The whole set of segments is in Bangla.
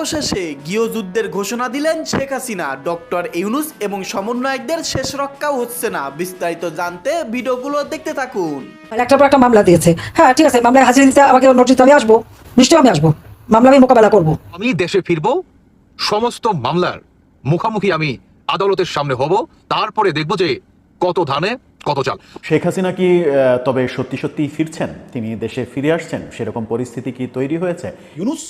অবশেষে গৃহযুদ্ধের ঘোষণা দিলেন শেখ হাসিনা ডক্টর ইউনুস এবং সমন্বয়কদের শেষ রক্ষাও হচ্ছে না। বিস্তারিত জানতে ভিডিওগুলো দেখতে থাকুন। একটার পর একটা মামলা দিয়েছে। হ্যাঁ ঠিক আছে মামলায় হাজিরা দিতে আমাকে নোটিশ আমি আসব। নিশ্চয়ই আমি আসব। মামলা আমি মোকাবেলা করব। আমি দেশে ফিরব সমস্ত মামলার মুখামুখি আমি আদালতের সামনে হব তারপরে দেখব যে কত ধানে কত চাল। শেখ হাসিনা কি আহ, তবে সত্যি সত্যি ফিরছেন? তিনি দেশে ফিরে আসছেন? সেরকম পরিস্থিতি কি তৈরি হয়েছে? ইউনুস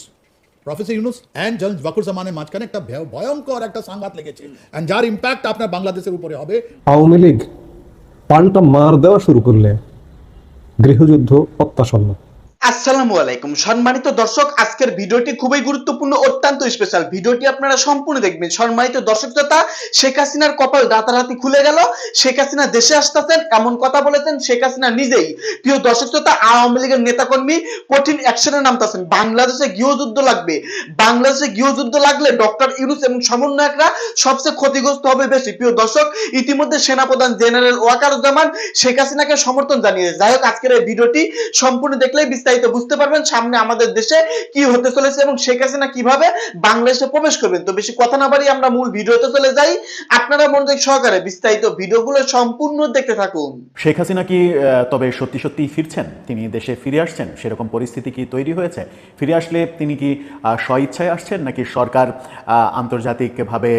প্রফেসর ইউনুস অ্যান্ড জল বাকুর জামানের মাঝখানে একটা ভয়- ভয়ঙ্কর একটা সংঘাত লেগেছে। অ্যান্ড যার ইম্প্যাক্ট আপনার বাংলাদেশের উপরে হবে। আওয়ামী লীগ পাল্টা মার দেওয়া শুরু করলে গৃহযুদ্ধ অত্যাসন্ন আসসালামু আলাইকুম। সম্মানিত দর্শক, আজকের ভিডিওটি খুবই গুরুত্বপূর্ণ, অত্যন্ত স্পেশাল ভিডিওটি আপনারা সম্পূর্ণ দেখবেন। সম্মানিত দর্শক শ্রোতা, শেখ হাসিনার কপাল রাতারাতি খুলে গেল। শেখ হাসিনা দেশে আসতেছেন, এমন কথা বলেছেন শেখ হাসিনা নিজেই। প্রিয় দর্শক শ্রোতা, আওয়ামী লীগের নেতাকর্মী কঠিন অ্যাকশনে নামতেছেন। বাংলাদেশে গৃহযুদ্ধ লাগবে। বাংলাদেশে গৃহযুদ্ধ লাগলে ডক্টর ইউনুস এবং সমন্বয়করা সবচেয়ে ক্ষতিগ্রস্ত হবে বেশি। প্রিয় দর্শক, ইতিমধ্যে সেনাপ্রধান জেনারেল ওয়াকারুজ্জামান শেখ হাসিনাকে সমর্থন জানিয়েছে। যাই হোক, আজকের এই ভিডিওটি সম্পূর্ণ দেখলেই বিস্তারিত বুঝতে পারবেন সামনে আমাদের দেশে কি হতে চলেছে এবং শেখ হাসিনা কীভাবে বাংলাদেশে প্রবেশ করবেন। তো বেশি কথা না বাড়িয়ে আমরা মূল ভিডিওতে চলে যাই। আপনারা মনোযোগ সহকারে বিস্তারিত ভিডিওগুলো সম্পূর্ণ দেখতে থাকুন। শেখ হাসিনা কি তবে সত্যি সত্যি ফিরছেন? তিনি দেশে ফিরে আসছেন? সেরকম পরিস্থিতি কি তৈরি হয়েছে? ফিরে আসলে তিনি কি স্বইচ্ছায় আসছেন নাকি সরকার আন্তর্জাতিকভাবে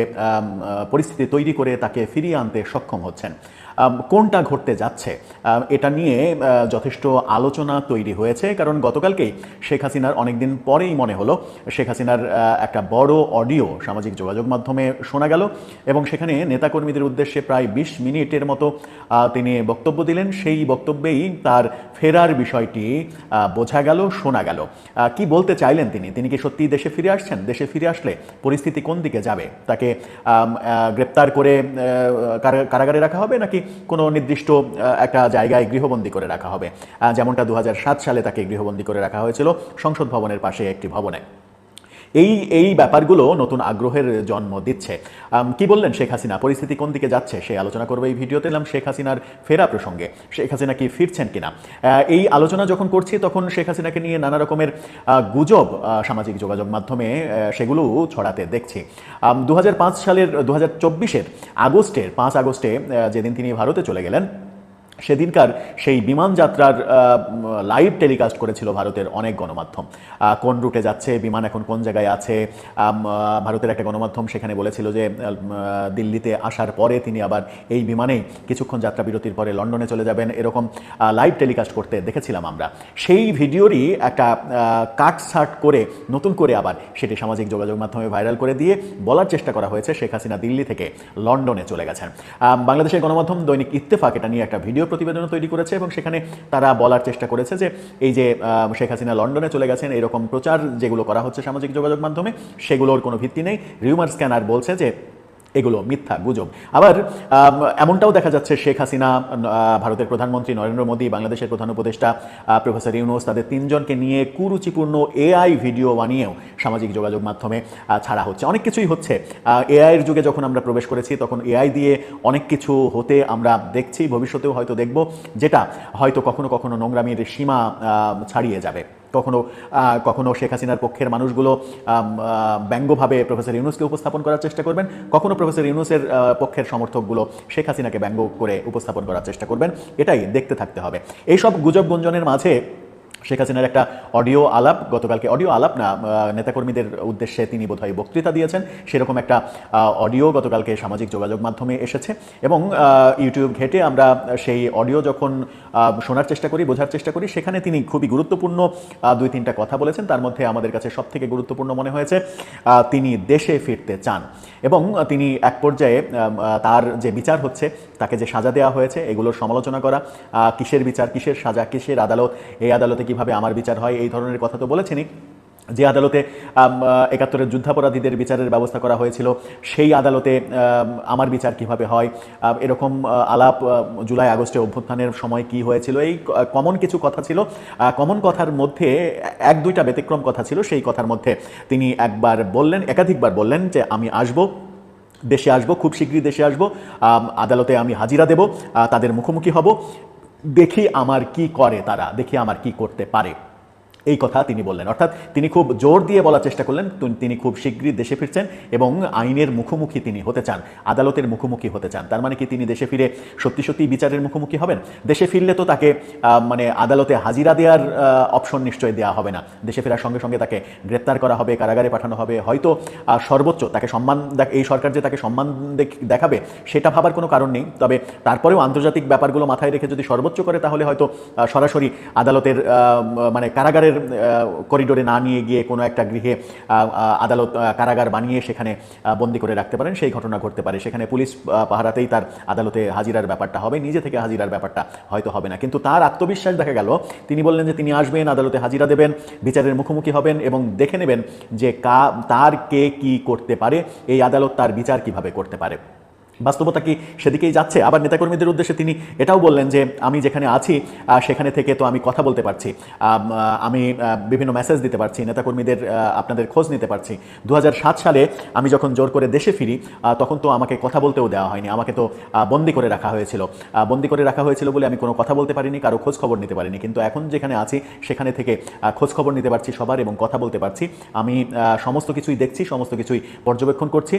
পরিস্থিতি তৈরি করে তাকে ফিরিয়ে আনতে সক্ষম হচ্ছেন? কোনটা ঘটতে যাচ্ছে? এটা নিয়ে যথেষ্ট আলোচনা তৈরি হয়েছে, কারণ গতকালকেই শেখ হাসিনার অনেকদিন পরেই মনে হলো, শেখ হাসিনার একটা বড় অডিও সামাজিক যোগাযোগ মাধ্যমে শোনা গেল, এবং সেখানে নেতাকর্মীদের উদ্দেশ্যে প্রায় বিশ মিনিটের মতো তিনি বক্তব্য দিলেন। সেই বক্তব্যেই তার ফেরার বিষয়টি বোঝা গেল, শোনা গেল। কি বলতে চাইলেন তিনি? তিনি কি সত্যি দেশে ফিরে আসছেন? দেশে ফিরে আসলে পরিস্থিতি কোন দিকে যাবে? তাকে গ্রেপ্তার করে, কারাগারে রাখা হবে নাকি কোনো নির্দিষ্ট একটা জায়গায় গৃহবন্দী করে রাখা হবে। যেমনটা দু হাজার সাত সালে তাকে গৃহবন্দী করে রাখা হয়েছিল সংসদ ভবনের পাশে একটি ভবনে। এই এই ব্যাপারগুলো নতুন আগ্রহের জন্ম দিচ্ছে। কি বললেন শেখ হাসিনা? পরিস্থিতি কোন দিকে যাচ্ছে? সেই আলোচনা করবে এই ভিডিওতে। এলাম শেখ হাসিনার ফেরা প্রসঙ্গে। শেখ হাসিনা কি ফিরছেন কিনা? এই আলোচনা যখন করছি, তখন শেখ হাসিনাকে নিয়ে নানা রকমের গুজব সামাজিক যোগাযোগ মাধ্যমে সেগুলো ছড়াতে দেখছি। দু হাজার পাঁচ সালের দু আগস্টের, পাঁচ আগস্টে যেদিন তিনি ভারতে চলে গেলেন সেদিনকার সেই বিমান যাত্রার লাইভ টেলিকাস্ট করেছিল ভারতের অনেক গণমাধ্যম। কোন রুটে যাচ্ছে, বিমান এখন কোন জায়গায় আছে ভারতের একটা গণমাধ্যম সেখানে বলেছিল যে দিল্লিতে আসার পরে তিনি আবার এই বিমানেই কিছুক্ষণ যাত্রা বিরতির পরে লন্ডনে চলে যাবেন, এরকম লাইভ টেলিকাস্ট করতে দেখেছিলাম আমরা। সেই ভিডিওরই একটা কাট সাট করে, নতুন করে আবার সেটি সামাজিক যোগাযোগ মাধ্যমে ভাইরাল করে দিয়ে বলার চেষ্টা করা হয়েছে শেখ হাসিনা দিল্লি থেকে লন্ডনে চলে গেছেন। বাংলাদেশের গণমাধ্যম দৈনিক ইত্তেফাক এটা নিয়ে একটা ভিডিও প্রতিবেদন তৈরি করেছে এবং সেখানে তারা বলার চেষ্টা করেছে যে এই যে শেখ হাসিনা লন্ডনে চলে গেছেন, এরকম প্রচার যেগুলো করা হচ্ছে সামাজিক যোগাযোগ মাধ্যমে, সেগুলোর কোনো ভিত্তি নেই। রিউমার স্ক্যানার বলছে যে এগুলো মিথ্যা গুজব। আবার এমনটাও দেখা যাচ্ছে শেখ হাসিনা ভারতের প্রধানমন্ত্রী নরেন্দ্র মোদী, বাংলাদেশের প্রধান উপদেষ্টা প্রফেসর ইউনুস, তাদের তিনজনকে নিয়ে কুরুচিপূর্ণ এআই ভিডিও বানিয়েও সামাজিক যোগাযোগ মাধ্যমে ছাড়া হচ্ছে। অনেক কিছুই হচ্ছে। এআইয়ের যুগে যখন আমরা প্রবেশ করেছি, তখন এআই দিয়ে অনেক কিছু হতে আমরা দেখছি, ভবিষ্যতেও হয়তো দেখব, যেটা হয়তো কখনো কখনো নোংরামির সীমা ছাড়িয়ে যাবে। কখনো কখনো শেখ হাসিনার পক্ষের মানুষগুলো ব্যঙ্গভাবে প্রফেসর ইউনুসকে উপস্থাপন করার চেষ্টা করবেন। কখনো প্রফেসর ইউনুসের পক্ষের সমর্থকগুলো শেখ হাসিনাকে ব্যঙ্গ করে উপস্থাপন করার চেষ্টা করবেন। এটাই দেখতে থাকতে হবে। এইসব গুজব গুঞ্জনের মাঝে শেখ হাসিনার একটা অডিও আলাপ, গতকালকে অডিও আলাপ, না নেতাকর্মীদের উদ্দেশ্যে তিনি বোধহয় বক্তৃতা দিয়েছেন। সেরকম একটা অডিও গতকালকে সামাজিক যোগাযোগ মাধ্যমে এসেছে এবং ইউটিউব ঘেটে আমরা সেই অডিও যখন শোনার চেষ্টা করি, বোঝার চেষ্টা করি, সেখানে তিনি খুবই গুরুত্বপূর্ণ দুই তিনটা কথা বলেছেন। তার মধ্যে আমাদের কাছে সব থেকে গুরুত্বপূর্ণ মনে হয়েছে তিনি দেশে ফিরতে চান এবং তিনি এক পর্যায়ে তার যে বিচার হচ্ছে, তাকে যে সাজা দেওয়া হয়েছে, এগুলোর সমালোচনা করা কিসের বিচার, কিসের সাজা, কিসের আদালত, এই আদালতে কীভাবে আমার বিচার হয়, এই ধরনের কথা তো বলেছেনই। যে আদালতে একাত্তরের যুদ্ধাপরাধীদের বিচারের ব্যবস্থা করা হয়েছিল, সেই আদালতে আমার বিচার কীভাবে হয় এরকম আলাপ জুলাই, আগস্টে অভ্যুত্থানের সময় কি হয়েছিল, এই কমন কিছু কথা ছিল। কমন কথার মধ্যে এক দুইটা ব্যতিক্রম কথা ছিল, সেই কথার মধ্যে তিনি একবার বললেন, একাধিকবার বললেন যে আমি আসব, দেশে আসব, খুব শীঘ্রই দেশে আসব আদালতে আমি হাজিরা দেব তাদের মুখোমুখি হব। দেখি আমার কি করে তারা দেখি আমার কি করতে পারে। এই কথা তিনি বললেন। অর্থাৎ তিনি খুব জোর দিয়ে বলার চেষ্টা করলেন, তিনি খুব শীঘ্রই দেশে ফিরছেন এবং আইনের মুখোমুখি তিনি হতে চান, আদালতের মুখোমুখি হতে চান। তার মানে কি তিনি দেশে ফিরে সত্যি সত্যি বিচারের মুখোমুখি হবেন? দেশে ফিরলে তো তাকে মানে আদালতে হাজিরা দেওয়ার অপশন নিশ্চয়ই দেওয়া হবে না। দেশে ফেরার সঙ্গে সঙ্গে তাকে গ্রেপ্তার করা হবে, কারাগারে পাঠানো হবে। হয়তো সর্বোচ্চ তাকে সম্মান এই সরকার যে তাকে সম্মান দেখ- দেখাবে, সেটা ভাবার কোনো কারণ নেই। তবে তারপরেও আন্তর্জাতিক ব্যাপারগুলো মাথায় রেখে যদি সর্বোচ্চ করে, তাহলে হয়তো সরাসরি আদালতের মানে কারাগারের আহ, করিডোরে না নিয়ে গিয়ে কোনো একটা গৃহে আদালত কারাগার বানিয়ে সেখানে বন্দি করে রাখতে পারেন সেই ঘটনা ঘটতে পারে। সেখানে পুলিশ পাহারাতেই তার আদালতে হাজিরার ব্যাপারটা হবে নিজে থেকে হাজিরার ব্যাপারটা হয়তো হবে না। কিন্তু তার আত্মবিশ্বাস দেখা গেল তিনি বললেন যে তিনি আসবেন আদালতে হাজিরা দেবেন বিচারের মুখোমুখি হবেন এবং দেখে নেবেন যে কা তার কে কি করতে পারে এই আদালত তার বিচার কীভাবে করতে পারে। বাস্তবতা কি সেদিকেই যাচ্ছে? আবার নেতাকর্মীদের উদ্দেশ্যে তিনি এটাও বললেন যে, আমি যেখানে আছি সেখানে থেকে তো আমি কথা বলতে পারছি। আমি বিভিন্ন মেসেজ দিতে পারছি, নেতাকর্মীদের আপনাদের খোঁজ নিতে পারছি। দু হাজার সাত সালে আমি যখন জোর করে দেশে ফিরি তখন তো আমাকে কথা বলতেও দেওয়া হয়নি। আমাকে তো বন্দি করে রাখা হয়েছিল। বন্দি করে রাখা হয়েছিল বলে আমি কোনো কথা বলতে পারিনি, কারও খোঁজ খবর নিতে পারিনি। কিন্তু এখন যেখানে আছি, সেখানে থেকে খোঁজ খবর নিতে পারছি সবার এবং কথা বলতে পারছি। আমি সমস্ত কিছুই দেখছি, সমস্ত কিছুই পর্যবেক্ষণ করছি।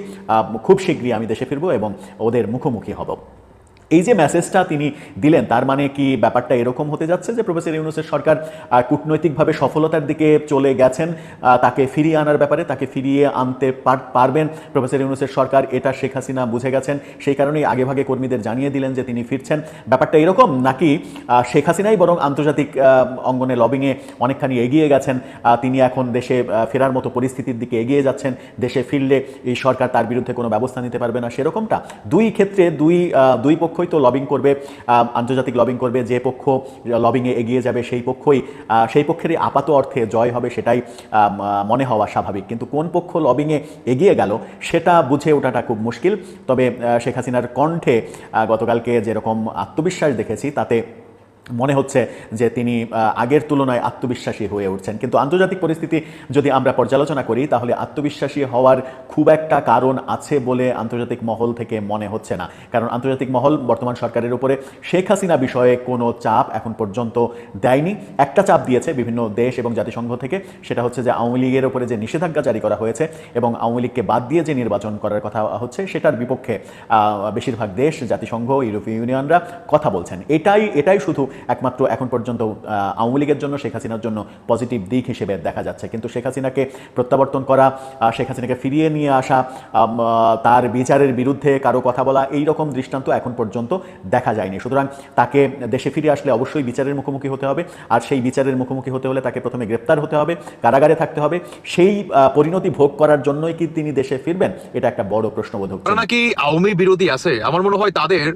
খুব শীঘ্রই আমি দেশে ফিরবো এবং ওদের মুখোমুখি হব। এই যে মেসেজটা তিনি দিলেন, তার মানে কি ব্যাপারটা এরকম হতে যাচ্ছে যে প্রফেসর ইউনুসের সরকার কূটনৈতিকভাবে সফলতার দিকে চলে গেছেন তাকে ফিরিয়ে আনার ব্যাপারে, তাকে ফিরিয়ে আনতে পার- পারবেন প্রফেসর ইউনুসের সরকার, এটা শেখ হাসিনা বুঝে গেছেন। সেই কারণেই আগেভাগে কর্মীদের জানিয়ে দিলেন যে তিনি ফিরছেন। ব্যাপারটা এরকম নাকি শেখ হাসিনাই বরং আন্তর্জাতিক অঙ্গনে লবিংয়ে অনেকখানি এগিয়ে গেছেন তিনি এখন দেশে ফেরার মতো পরিস্থিতির দিকে এগিয়ে যাচ্ছেন, দেশে ফিরলে এই সরকার তার বিরুদ্ধে কোনো ব্যবস্থা নিতে পারবে না, সেরকমটা। দুই ক্ষেত্রে দুই দুই পক্ষই তো লবিং করবে আন্তর্জাতিক লবিং করবে, যে পক্ষ লবিংয়ে এগিয়ে যাবে সেই পক্ষই সেই পক্ষেরই আপাত অর্থে জয় হবে সেটাই মনে হওয়া স্বাভাবিক। কিন্তু কোন পক্ষ লবিংয়ে এগিয়ে গেল, সেটা বুঝে ওঠাটা খুব মুশকিল। তবে শেখ হাসিনার কণ্ঠে গতকালকে যেরকম আত্মবিশ্বাস দেখেছি, তাতে মনে হচ্ছে যে তিনি আগের তুলনায় আত্মবিশ্বাসী হয়ে উঠছেন। কিন্তু আন্তর্জাতিক পরিস্থিতি যদি আমরা পর্যালোচনা করি, তাহলে আত্মবিশ্বাসী হওয়ার খুব একটা কারণ আছে বলে আন্তর্জাতিক মহল থেকে মনে হচ্ছে না। কারণ আন্তর্জাতিক মহল বর্তমান সরকারের উপরে শেখ হাসিনা বিষয়ে কোনো চাপ এখন পর্যন্ত দেয়নি। একটা চাপ দিয়েছে বিভিন্ন দেশ এবং জাতিসংঘ থেকে, সেটা হচ্ছে যে আওয়ামী লীগের উপরে যে নিষেধাজ্ঞা জারি করা হয়েছে এবং আওয়ামী লীগকে বাদ দিয়ে যে নির্বাচন করার কথা হচ্ছে, সেটার বিপক্ষে বেশিরভাগ দেশ, জাতিসংঘ, ইউরোপীয় ইউনিয়নরা কথা বলছেন। এটাই এটাই শুধু একমাত্র এখন পর্যন্ত আওয়ামী লীগের জন্য, শেখ হাসিনার জন্য পজিটিভ দিক হিসেবে দেখা যাচ্ছে। কিন্তু শেখ হাসিনাকে প্রত্যাবর্তন করা শেখ হাসিনাকে ফিরিয়ে নিয়ে আসা তার বিচারের বিরুদ্ধে কারও কথা বলা এই রকম দৃষ্টান্ত এখন পর্যন্ত দেখা যায়নি। সুতরাং তাকে দেশে ফিরে আসলে অবশ্যই বিচারের মুখোমুখি হতে হবে, আর সেই বিচারের মুখোমুখি হতে হলে তাকে প্রথমে গ্রেপ্তার হতে হবে, কারাগারে থাকতে হবে। সেই পরিণতি ভোগ করার জন্যই কি তিনি দেশে ফিরবেন? এটা একটা বড় প্রশ্নবোধক নাকি আওয়ামী বিরোধী আছে? আমার মনে হয় তাদের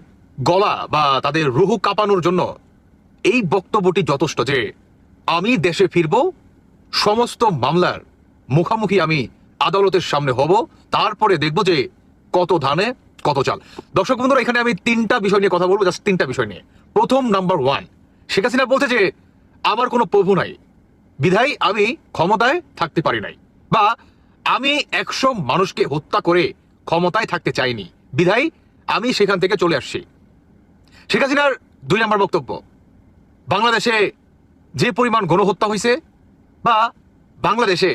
গলা বা তাদের রুহু কাঁপানোর জন্য এই বক্তব্যটি যথেষ্ট যে আমি দেশে ফিরব, সমস্ত মামলার মুখামুখি আমি আদালতের সামনে হব, তারপরে দেখব যে কত ধানে, কত চাল। দর্শক বন্ধুরা, এখানে আমি তিনটা বিষয় নিয়ে কথা বলব, জাস্ট তিনটা বিষয় নিয়ে। প্রথম নাম্বার ওয়ান, শেখ হাসিনা বলছে যে আমার কোনো প্রভু নাই। বিধায় আমি ক্ষমতায় থাকতে পারি নাই। বা আমি একশো মানুষকে হত্যা করে ক্ষমতায় থাকতে চাইনি। বিধায়, আমি সেখান থেকে চলে আসছি। শেখ হাসিনার দুই নম্বর বক্তব্য বাংলাদেশে যে পরিমাণ গণহত্যা হয়েছে বা বাংলাদেশে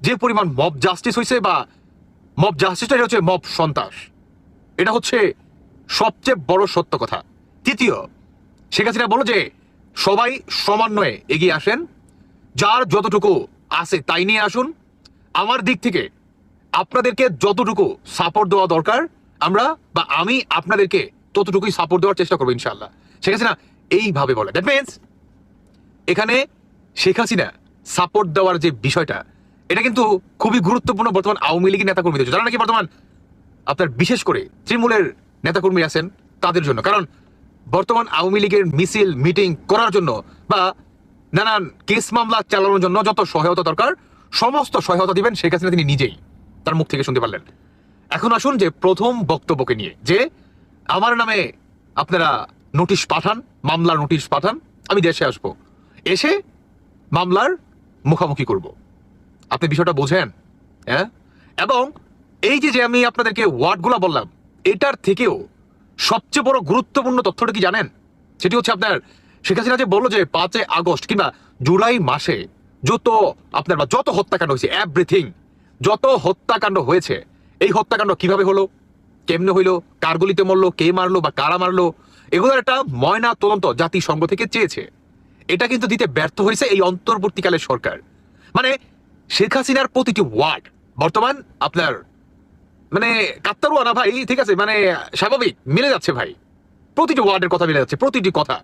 যে পরিমাণ মব জাস্টিস হয়েছে বা মব জাস্টিসটা হচ্ছে মব সন্ত্রাস। এটা হচ্ছে সবচেয়ে বড় সত্য কথা। তৃতীয়, শেখ হাসিনা বলো যে সবাই সমন্বয়ে এগিয়ে আসেন, যার যতটুকু আছে তাই নিয়ে আসুন। আমার দিক থেকে আপনাদেরকে যতটুকু সাপোর্ট দেওয়া দরকার, আমরা বা আমি আপনাদেরকে ততটুকুই সাপোর্ট দেওয়ার চেষ্টা করব ইনশাল্লাহ শেখ হাসিনা এইভাবে বলে। দ্যাট মিনস এখানে শেখ হাসিনা সাপোর্ট দেওয়ার যে বিষয়টা, এটা কিন্তু খুবই গুরুত্বপূর্ণ বর্তমান আওয়ামী লীগের নেতাকর্মীদের। যারা নাকি বর্তমান আপনার বিশেষ করে তৃণমূলের নেতাকর্মী আছেন তাদের জন্য। কারণ বর্তমান আওয়ামী লীগের মিছিল, মিটিং করার জন্য বা নানান কেস মামলা চালানোর জন্য যত সহায়তা দরকার, সমস্ত সহায়তা দিবেন শেখ হাসিনা তিনি নিজেই। তার মুখ থেকে শুনতে পারলেন। এখন আসুন যে প্রথম বক্তব্যকে নিয়ে, যে আমার নামে আপনারা নোটিশ পাঠান, মামলার নোটিশ পাঠান, আমি দেশে আসব। এসে মামলার মুখামুখি করব। আপনি বিষয়টা বোঝেন হ্যাঁ? এবং এই যে যে আমি আপনাদেরকে ওয়ার্ডগুলো বললাম, এটার থেকেও সবচেয়ে বড় গুরুত্বপূর্ণ তথ্যটা কি জানেন? সেটি হচ্ছে আপনার শেখ হাসিনা যে বলল যে পাঁচই আগস্ট কিংবা জুলাই মাসে যত আপনার বা যত হত্যাকাণ্ড হয়েছে এভরিথিং যত হত্যাকাণ্ড হয়েছে, এই হত্যাকাণ্ড কীভাবে হলো? কেমনে হইল? কার গলিতে মরলো? কে মারলো বা কারা মারলো? এগুলোর একটা ময়না তদন্ত জাতিসংঘ থেকে চেয়েছে। এটা কিন্তু দিতে ব্যর্থ হয়েছে এই অন্তর্বর্তীকালের সরকার। মানে শেখ হাসিনার প্রতিটি ওয়ার্ড, বর্তমান আপনার মানে কাত্তারুয়া না ভাই, ঠিক আছে মানে স্বাভাবিক, মিলে যাচ্ছে ভাই। প্রতিটি ওয়ার্ডের কথা মিলে যাচ্ছে, প্রতিটি কথা।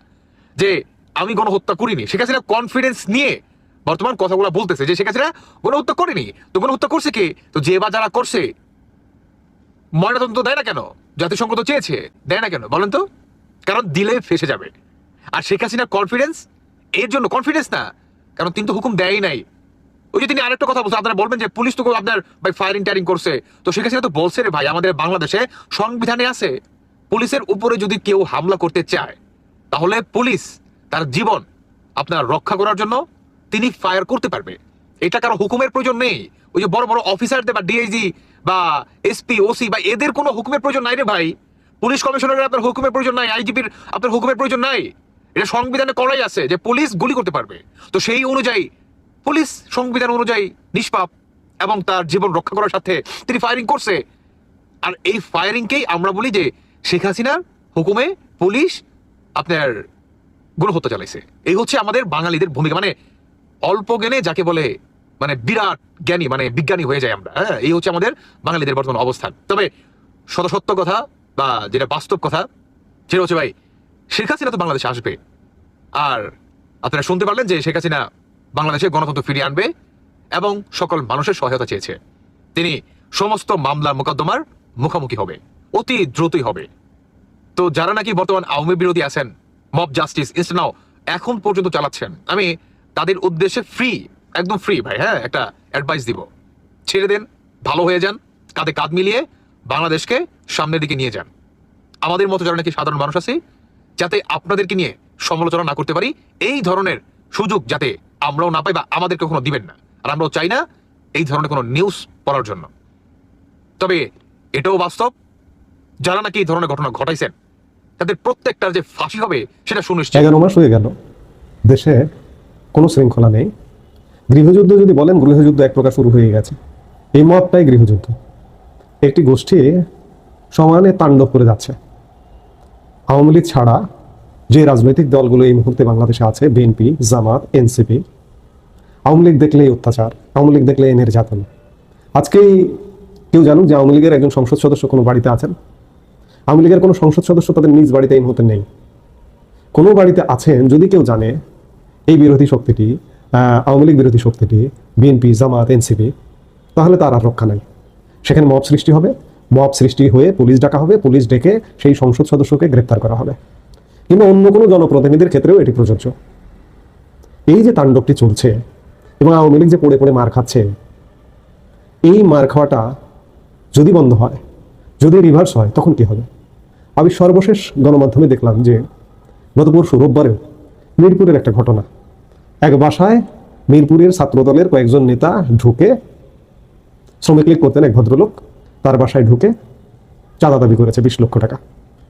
যে, আমি গণহত্যা করিনি। শেখ হাসিনা কনফিডেন্স নিয়ে বর্তমান কথাগুলো বলতেছে যে, শেখ হাসিনা গণহত্যা করেনি। তো গণহত্যা করছে কে? তো যে বা যারা করছে, ময়নাতদন্ত দেয় না কেন? জাতিসংঘ তো চেয়েছে, দেয় না কেন? বলেন তো। কারণ দিলে ফেসে যাবে। আর শেখ হাসিনার কনফিডেন্স এর জন্য কনফিডেন্স না, কারণ তিনি তো হুকুম দেয়ই নাই। ওই যে তিনি আরেকটা কথা বলছেন, আপনারা বলবেন যে পুলিশ তো আপনার, ভাই ফায়ারিং টায়ারিং করছে। তো শেখ হাসিনা তো বলছে রে ভাই, আমাদের বাংলাদেশে সংবিধানে আছে, পুলিশের উপরে যদি কেউ হামলা করতে চায়, তাহলে পুলিশ তার জীবন আপনার রক্ষা করার জন্য তিনি ফায়ার করতে পারবে। এটা কারও হুকুমের প্রয়োজন নেই। ওই যে বড় বড় অফিসারদের বা ডিআইজি বা এসপি ওসি বা এদের কোনো হুকুমের প্রয়োজন নাই রে ভাই। পুলিশ কমিশনারের আপনার হুকুমের প্রয়োজন নাই আইজিপির আপনার হুকুমের প্রয়োজন নাই। এটা সংবিধানে করাই আছে যে পুলিশ গুলি করতে পারবে। তো সেই অনুযায়ী, পুলিশ সংবিধান অনুযায়ী নিষ্পাপ এবং তার জীবন রক্ষা করার সাথে তিনি ফায়ারিং করছে। আর এই ফায়ারিংকেই আমরা বলি যে শেখ হাসিনার হুকুমে পুলিশ আপনার গণহত্যা চালাইছে। এই হচ্ছে আমাদের বাঙালিদের ভূমিকা। মানে অল্প জ্ঞানে যাকে বলে মানে বিরাট জ্ঞানী মানে বিজ্ঞানী হয়ে যায় আমরা হ্যাঁ? এই হচ্ছে আমাদের বাঙালিদের বর্তমান অবস্থান। তবে শত সত্য কথা বা যেটা বাস্তব কথা, সেটা হচ্ছে ভাই, শেখ হাসিনা তো বাংলাদেশে আসবে। আর আপনারা শুনতে পারলেন যে শেখ হাসিনা বাংলাদেশে গণতন্ত্র ফিরিয়ে আনবে এবং সকল মানুষের সহায়তা চেয়েছে। তিনি সমস্ত মামলা মোকদ্দমার মুখোমুখি হবে, অতি দ্রুতই হবে। তো যারা নাকি বর্তমান আওয়ামী বিরোধী আছেন, মব জাস্টিস ইনস্টানাও এখন পর্যন্ত চালাচ্ছেন, আমি তাদের উদ্দেশ্যে ফ্রি একদম ফ্রি ভাই হ্যাঁ একটা অ্যাডভাইস দিব। ছেড়ে দেন, ভালো হয়ে যান কাঁধে কাঁধ মিলিয়ে বাংলাদেশকে সামনের দিকে নিয়ে যান। আমাদের মতো যারা নাকি সাধারণ মানুষ আছে, যাতে আপনাদেরকে নিয়ে সমালোচনা না করতে পারি, এই ধরনের সুযোগ যাতে আমরাও না পাই বা আমাদেরকে কখনো দিবেন না। আর আমরাও চাই না এই ধরনের কোনো নিউজ পড়ার জন্য। তবে এটাও বাস্তব, যারা নাকি এই ধরনের ঘটনা ঘটাইছেন, তাদের প্রত্যেকটার যে ফাঁসি হবে, সেটা সুনিশ্চিত। এগারো মাস হয়ে গেল। দেশে কোনো শৃঙ্খলা নেই। গৃহযুদ্ধ যদি বলেন, গৃহযুদ্ধ এক প্রকার শুরু হয়ে গেছে। এই মতটাই গৃহযুদ্ধ। একটি গোষ্ঠী সমানে তাণ্ডব করে যাচ্ছে। আওয়ামী লীগ ছাড়া যে রাজনৈতিক দলগুলো এই মুহূর্তে বাংলাদেশে আছে, বিএনপি, জামাত, এনসিপি, আওয়ামী লীগ দেখলেই অত্যাচার, আওয়ামী লীগ দেখলে নির্যাতন। আজকেই কেউ জানুক যে আওয়ামী লীগের একজন সংসদ সদস্য কোনো বাড়িতে আছেন? আওয়ামী লীগের কোনো সংসদ সদস্য তাদের নিজ বাড়িতে এই মুহূর্তে নেই। কোনো বাড়িতে আছেন যদি কেউ জানে, এই বিরোধী শক্তিটি আওয়ামী লীগ বিরোধী শক্তিটি, বিএনপি, জামাত, এনসিপি, তাহলে তার আর রক্ষা নাই। সেখানে মব সৃষ্টি হবে। মব সৃষ্টি হয়ে পুলিশ ডাকা হবে। পুলিশ ডেকে সেই সংসদ সদস্যকে গ্রেপ্তার করা হবে। কিংবা অন্য কোনো জনপ্রতিনিধির ক্ষেত্রেও এটি প্রযোজ্য। এই যে তাণ্ডবটি চলছে এবং আওয়ামী লীগ যে পড়ে পড়ে মার খাচ্ছে, এই মার খাওয়াটা যদি বন্ধ হয়, যদি রিভার্স হয়, তখন কি হবে? আমি সর্বশেষ গণমাধ্যমে দেখলাম যে গত পরশু রোববারেও মিরপুরের একটা ঘটনা। এক বাসায় মিরপুরের ছাত্রদলের কয়েকজন নেতা ঢুকে শ্রমিক লীগ করতেন এক ভদ্রলোক, তার বাসায় ঢুকে চাঁদা দাবি করেছে বিশ লক্ষ টাকা।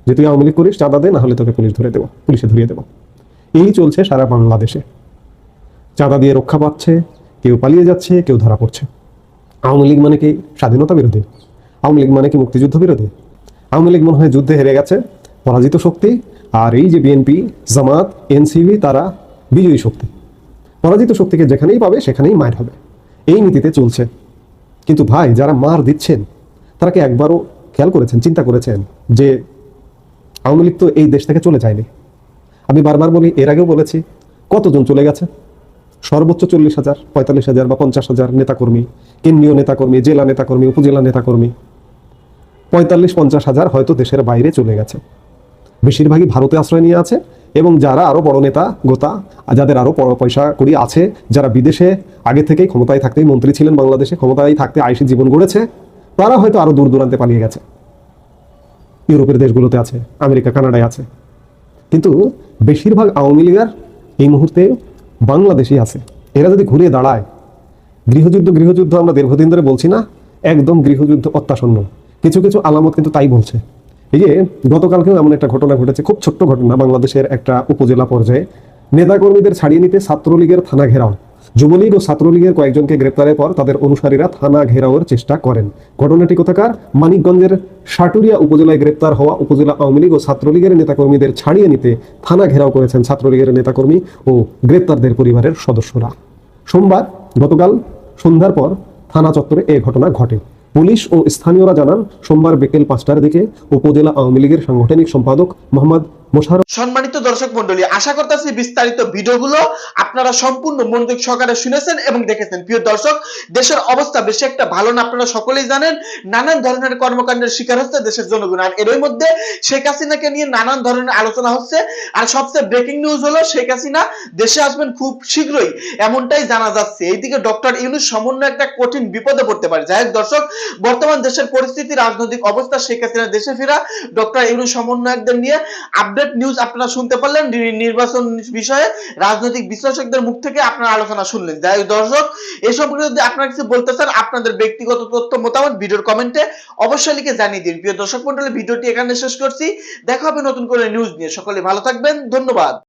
যে তুই আওয়ামী লীগ করিস, চাঁদা দে, না হলে তোকে পুলিশ ধরে দেবো, পুলিশে ধরিয়ে দেবো। এই চলছে সারা বাংলাদেশে। চাঁদা দিয়ে রক্ষা পাচ্ছে, কেউ পালিয়ে যাচ্ছে, কেউ ধরা পড়ছে। আওয়ামী লীগ মানে কি স্বাধীনতা বিরোধী? আওয়ামী লীগ মানে কি মুক্তিযুদ্ধ বিরোধী? আওয়ামী লীগ মনে হয় যুদ্ধে হেরে গেছে, পরাজিত শক্তি, আর এই যে বিএনপি জামাত এনসিবি তারা বিজয়ী শক্তি। পরাজিত শক্তিকে যেখানেই পাবে, সেখানেই মার হবে। এই নীতিতে চলছে। কিন্তু ভাই, যারা মার দিচ্ছেন, তারা কি একবারও খেয়াল করেছেন, চিন্তা করেছেন যে আওয়ামী লীগ তো এই দেশ থেকে চলে যায়নি? আমি বারবার বলি, এর আগেও বলেছি, কতজন চলে গেছে? সর্বোচ্চ চল্লিশ হাজার, পঁয়তাল্লিশ হাজার বা পঞ্চাশ হাজার নেতাকর্মী, কেন্দ্রীয় নেতাকর্মী, জেলা নেতাকর্মী, উপজেলা নেতাকর্মী, পঁয়তাল্লিশ পঞ্চাশ হাজার হয়তো দেশের বাইরে চলে গেছে। বেশিরভাগই ভারতে আশ্রয় নিয়ে আছে এবং যারা আরও বড় নেতা, গোতা যাদের আরও বড় পয়সা করি আছে, যারা বিদেশে আগে থেকেই ক্ষমতায় থাকতেই মন্ত্রী ছিলেন, বাংলাদেশে ক্ষমতায় থাকতে আইসি জীবন গড়েছে, তারা হয়তো আরও দূর দূরান্তে পালিয়ে গেছে। ইউরোপের দেশগুলোতে আছে, আমেরিকা, কানাডায় আছে। কিন্তু বেশিরভাগ আওয়ামী লীগের এই মুহূর্তে বাংলাদেশেই আছে। এরা যদি ঘুরে দাঁড়ায়, গৃহযুদ্ধ গৃহযুদ্ধ আমরা দীর্ঘদিন ধরে বলছি না, একদম গৃহযুদ্ধ অত্যাসন্ন কিছু কিছু আলামত কিন্তু তাই বলছে। এই যে গতকালকেও এমন একটা ঘটনা ঘটেছে, খুব ছোট্ট ঘটনা, বাংলাদেশের একটা উপজেলা পর্যায়ে। নেতাকর্মীদের ছাড়িয়ে নিতে ছাত্রলীগের থানা ঘেরাও। যুবলীগ ও ছাত্রলীগের কয়েকজনকে গ্রেপ্তারের পর তাদের অনুসারীরা থানা ঘেরাওয়ের চেষ্টা করেন। ঘটনাটি কোথাকার? মানিকগঞ্জের সাটুরিয়া উপজেলায় গ্রেপ্তার হওয়া উপজেলা আওয়ামী লীগ ও ছাত্রলীগের নেতাকর্মীদের ছাড়িয়ে নিতে থানা ঘেরাও করেছেন ছাত্রলীগের নেতাকর্মী ও গ্রেপ্তারদের পরিবারের সদস্যরা। সোমবার, গতকাল সন্ধ্যার পর থানা চত্বরে এ ঘটনা ঘটে। পুলিশ ও স্থানীয়রা জানান সোমবার বিকেল পাঁচটার দিকে উপজেলা আওয়ামী লীগের সাংগঠনিক সম্পাদক মোহাম্মদ সম্মানিত দর্শক মন্ডলী আশা করতেছি বিস্তারিত ভিডিওগুলো আপনারা সম্পূর্ণ মনোযোগ সহকারে শুনেছেন এবং দেখেছেন। প্রিয় দর্শক, দেশের অবস্থা বেশি একটা ভালো না, আপনারা সকলেই জানেন, নানান ধরনের কর্মকাণ্ডের শিকার হচ্ছে দেশের জনগণ। আর এরই মধ্যে শেখ হাসিনাকে নিয়ে নানান ধরনের আলোচনা হচ্ছে। আর সবচেয়ে ব্রেকিং নিউজ হলো, শেখ হাসিনা দেশে আসবেন খুব শীঘ্রই, এমনটাই জানা যাচ্ছে। এইদিকে ডক্টর ইউনুস সমন্বয় একটা কঠিন বিপদে পড়তে পারে। যাই দর্শক, বর্তমান দেশের পরিস্থিতি, রাজনৈতিক অবস্থা, শেখ হাসিনা দেশে ফেরা, ডক্টর ইউনুস সমন্বয়কদের নিয়ে আপডেট নিউজ আপনারা শুনতে পারলেন। নির্বাচন বিষয়ে রাজনৈতিক বিশ্লেষকদের মুখ থেকে আপনার আলোচনা শুনলেন। যাই দর্শক, এ সম্পর্কে যদি আপনারা কিছু বলতে চান, আপনাদের ব্যক্তিগত তথ্য, মতামত ভিডিওর কমেন্টে অবশ্যই লিখে জানিয়ে দিন। প্রিয় দর্শক মন্ডলী, ভিডিওটি এখানে শেষ করছি। দেখা হবে নতুন করে নিউজ নিয়ে। সকলে ভালো থাকবেন। ধন্যবাদ।